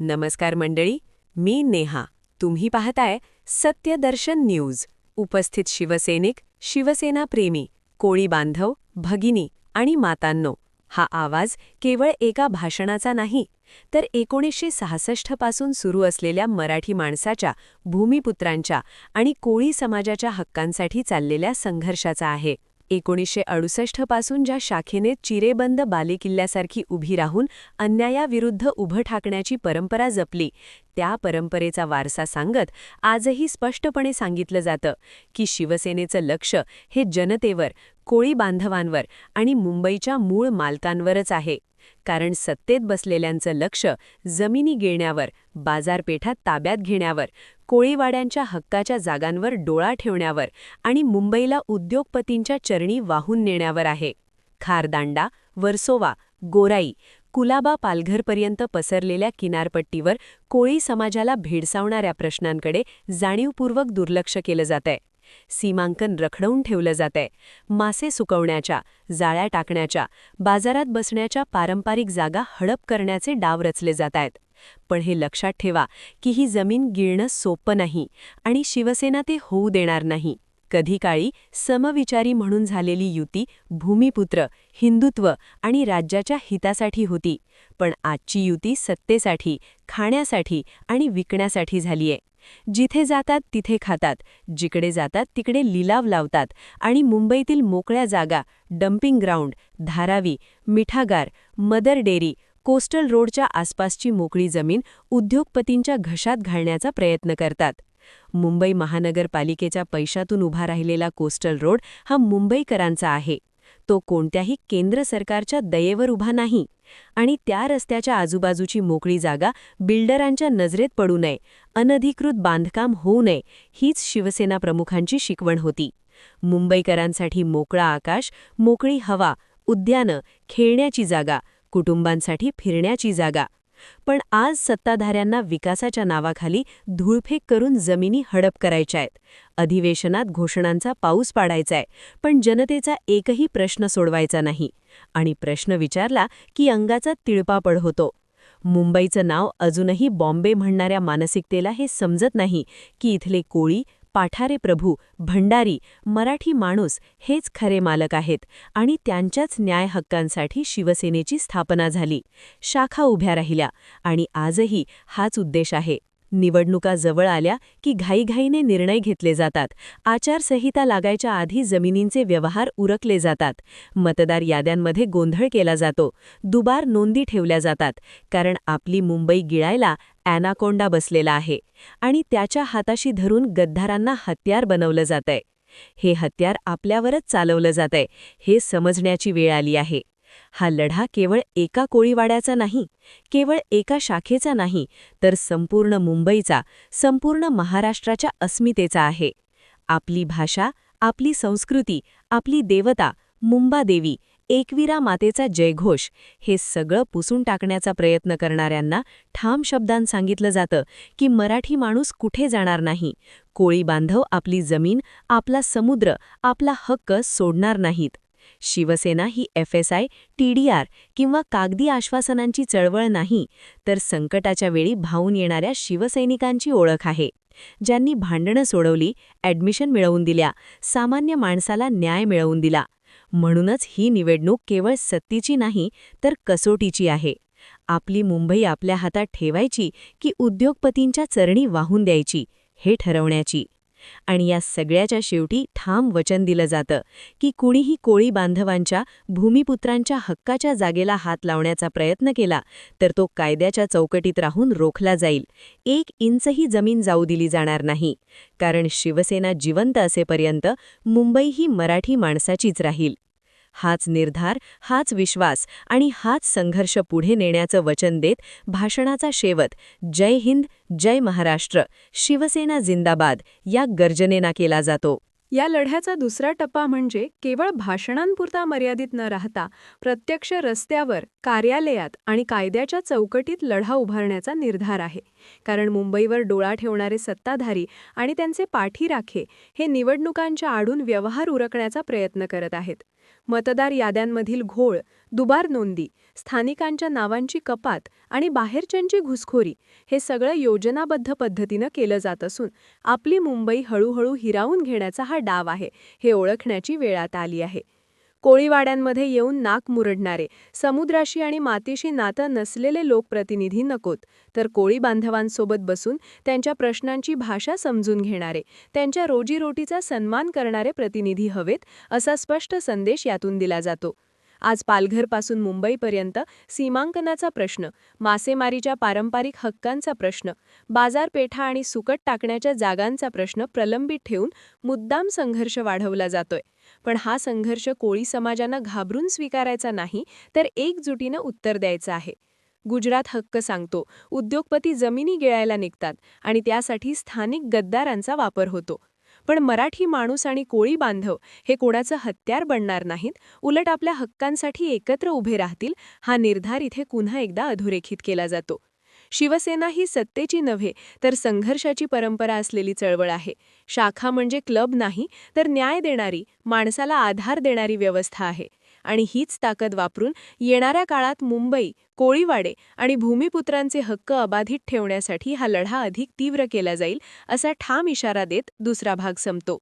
नमस्कार मंडळी मी नेहा. तुम्ही पाहताय सत्यदर्शन न्यूज. उपस्थित शिवसैनिक शिवसेना प्रेमी कोळी बांधव भगिनी आणि मातांनो हा आवाज केवळ एका भाषणाचा नाही तर एकोणीसशे सहासष्टपासून सुरू असलेल्या मराठी माणसाच्या भूमिपुत्रांच्या आणि कोळी समाजाच्या हक्कांसाठी चाललेल्या संघर्षाचा आहे. एकोणीसशे अडुसष्टपासून ज्या शाखेने चिरेबंद बालेकिल्ल्यासारखी उभी राहून अन्यायाविरुद्ध उभं ठाकण्याची परंपरा जपली त्या परंपरेचा वारसा सांगत आजही स्पष्टपणे सांगितलं जातं की शिवसेनेचं लक्ष हे जनतेवर कोळी बांधवांवर आणि मुंबईच्या मूळ मालकांवरच आहे. कारण सत्तेत बसलेल्यांचं लक्ष जमिनी गिळण्यावर बाजारपेठात ताब्यात घेण्यावर कोळीवाड्यांच्या हक्काच्या जागांवर डोळा ठेवण्यावर आणि मुंबईला उद्योगपतींच्या चरणी वाहून नेण्यावर आहे. खारदांडा वर्सोवा गोराई कुलाबा पालघरपर्यंत पसरलेल्या किनारपट्टीवर कोळी समाजाला भेडसावणाऱ्या प्रश्नांकडे जाणीवपूर्वक दुर्लक्ष केलं जातंय. सीमांकन रखडवून ठेवलं जातंय. मासे सुकवण्याच्या जाळ्या टाकण्याच्या बाजारात बसण्याच्या पारंपरिक जागा हडप करण्याचे डाव रचले जात आहेत. पण हे लक्षात ठेवा की ही जमीन गिळणं सोपं नाही आणि शिवसेना ते होऊ देणार नाही. कधी काळी समविचारी म्हणून झालेली युती भूमिपुत्र हिंदुत्व आणि राज्याच्या हितासाठी होती. पण आजची युती सत्तेसाठी खाण्यासाठी आणि विकण्यासाठी झालीय. जिथे जातात तिथे खातात जिकडे जातात तिकडे लिलाव लावतात आणि मुंबईतील मोकळ्या जागा डम्पिंग ग्राउंड धारावी मिठागार मदर डेअरी कोस्टल रोडच्या आसपासची मोकळी जमीन उद्योगपतींच्या घशात घालण्याचा प्रयत्न करतात. मुंबई महानगरपालिकेच्या पैशातून उभा राहिलेला कोस्टल रोड हा मुंबईकरांचा आहे. तो कोणत्याही केंद्र सरकारच्या दयेवर उभा नाही आणि त्या रस्त्याच्या आजूबाजूची मोकळी जागा बिल्डरांच्या नजरेत पडू नये अनधिकृत बांधकाम होऊ नये हीच शिवसेना प्रमुखांची शिकवण होती. मुंबईकरांसाठी मोकळा आकाश मोकळी हवा उद्यानं खेळण्याची जागा कुटुंबांसाठी फिरण्याची जागा. पण आज सत्ताधाऱ्यांना विकासाच्या नावाखाली धूळफेक करून जमिनी हडप करायच्या आहेत. अधिवेशनात घोषणांचा पाऊस पाडायचाय पण जनतेचा एकही प्रश्न सोडवायचा नाही. आणि प्रश्न विचारला की अंगाचा तिळपापड होतो. मुंबईचं नाव अजूनही बॉम्बे म्हणणाऱ्या मानसिकतेला हे समजत नाही की इथले कोळी पाठारे प्रभू भंडारी मराठी माणूस हेच खरे मालक आहेत आणि त्यांच्याच न्याय हक्कांसाठी शिवसेनेची स्थापना झाली. शाखा उभ्या राहिल्या आणि आजही हाच उद्देश आहे. निवडणुका जवळ आल्या की घाईघाईने निर्णय घेतले जातात. आचारसंहिता लागायच्या आधी जमिनींचे व्यवहार उरकले जातात. मतदार याद्यांमध्ये गोंधळ केला जातो. दुबार नोंदी ठेवल्या जातात. कारण आपली मुंबई गिळायला ॲनाकोंडा बसलेला आहे आणि त्याच्या हाताशी धरून गद्दारांना हत्यार बनवलं जातंय. हे हत्यार आपल्यावरच चालवलं जातंय हे समजण्याची वेळ आली आहे. हा लढा केवळ एका कोळीवाड्याचा नाही केवळ एका शाखेचा नाही तर संपूर्ण मुंबईचा संपूर्ण महाराष्ट्राच्या अस्मितेचा आहे. आपली भाषा आपली संस्कृती आपली देवता मुंबादेवी एकवीरा मातेचा जयघोष हे सगळं पुसून टाकण्याचा प्रयत्न करणाऱ्यांना ठाम शब्दांत सांगितलं जातं की मराठी माणूस कुठे जाणार नाही. कोळी बांधव आपली जमीन आपला समुद्र आपला हक्क सोडणार नाहीत. शिवसेना ही F S I T D R किंवा कागदी आश्वासनांची चळवळ नाही तर संकटाच्या वेळी भावून येणाऱ्या शिवसैनिकांची ओळख आहे. ज्यांनी भांडणं सोडवली ॲडमिशन मिळवून दिल्या सामान्य माणसाला न्याय मिळवून दिला. म्हणूनच ही निवडणूक केवळ सत्तीची नाही तर कसोटीची आहे. आपली मुंबई आपल्या हातात ठेवायची की उद्योगपतींच्या चरणी वाहून द्यायची हे ठरवण्याची. आणि या सगळ्याच्या शेवटी ठाम वचन दिलं जातं की कुणीही कोळी बांधवांच्या भूमिपुत्रांच्या हक्काच्या जागेला हात लावण्याचा प्रयत्न केला तर तो कायद्याच्या चौकटीत राहून रोखला जाईल. एक इंचही जमीन जाऊ दिली जाणार नाही. कारण शिवसेना जिवंत असेपर्यंत मुंबई ही मराठी माणसाचीच राहील. हाच निर्धार हाच विश्वास आणि हाच संघर्ष पुढे नेण्याचं वचन देत भाषणाचा शेवट जय हिंद जय महाराष्ट्र शिवसेना जिंदाबाद या गर्जनेना केला जातो. या लढ्याचा दुसरा टप्पा म्हणजे केवळ भाषणांपुरता मर्यादित न राहता प्रत्यक्ष रस्त्यावर कार्यालयात आणि कायद्याच्या चौकटीत लढा उभारण्याचा निर्धार आहे. कारण मुंबईवर डोळा ठेवणारे सत्ताधारी आणि त्यांचे पाठीराखे हे निवडणुकांच्या आडून व्यवहार उरकण्याचा प्रयत्न करत आहेत. मतदार याद्यांमधील घोळ दुबार नोंदी स्थानिकांच्या नावांची कपात आणि बाहेरच्यांची घुसखोरी हे सगळं योजनाबद्ध पद्धतीनं केलं जात असून आपली मुंबई हळूहळू हिरावून घेण्याचा हा डाव आहे हे ओळखण्याची वेळ आता आली आहे. कोळीवाड्यांमध्ये येऊन नाक मुरडणारे. समुद्राशी आणि मातीशी नातं नसलेले लोकप्रतिनिधी नकोत. तर कोळी बांधवांसोबत बसून त्यांच्या प्रश्नांची भाषा समजून घेणारे त्यांच्या रोजीरोटीचा सन्मान करणारे प्रतिनिधी हवेत असा स्पष्ट संदेश यातून दिला जातो. आज पालघरपासून मुंबईपर्यंत सीमांकनाचा प्रश्न मासेमारीच्या पारंपरिक हक्कांचा प्रश्न बाजारपेठा आणि सुकट टाकण्याच्या जागांचा प्रश्न प्रलंबित ठेवून मुद्दाम संघर्ष वाढवला जातोय. पण हा संघर्ष कोळी समाजांना घाबरून स्वीकारायचा नाही तर एकजुटीनं उत्तर द्यायचं आहे. गुजरात हक्क सांगतो उद्योगपती जमिनी गिळायला निघतात आणि त्यासाठी स्थानिक गद्दारांचा वापर होतो. पण मराठी माणूस आणि कोळी बांधव हे कोणाचं हत्यार बनणार नाहीत उलट आपल्या हक्कांसाठी एकत्र उभे राहतील हा निर्धार इथे पुन्हा एकदा अधोरेखित केला जातो. शिवसेना ही सत्तेची नव्हे तर संघर्षाची परंपरा असलेली चळवळ आहे. शाखा म्हणजे क्लब नाही तर न्याय देणारी माणसाला आधार देणारी व्यवस्था आहे. आणि हीच ताकद वापरून येणाऱ्या काळात मुंबई कोळीवाडे आणि भूमिपुत्रांचे हक्क अबाधित ठेवण्यासाठी हा लढा अधिक तीव्र केला जाईल असा ठाम इशारा देत दुसरा भाग संपतो.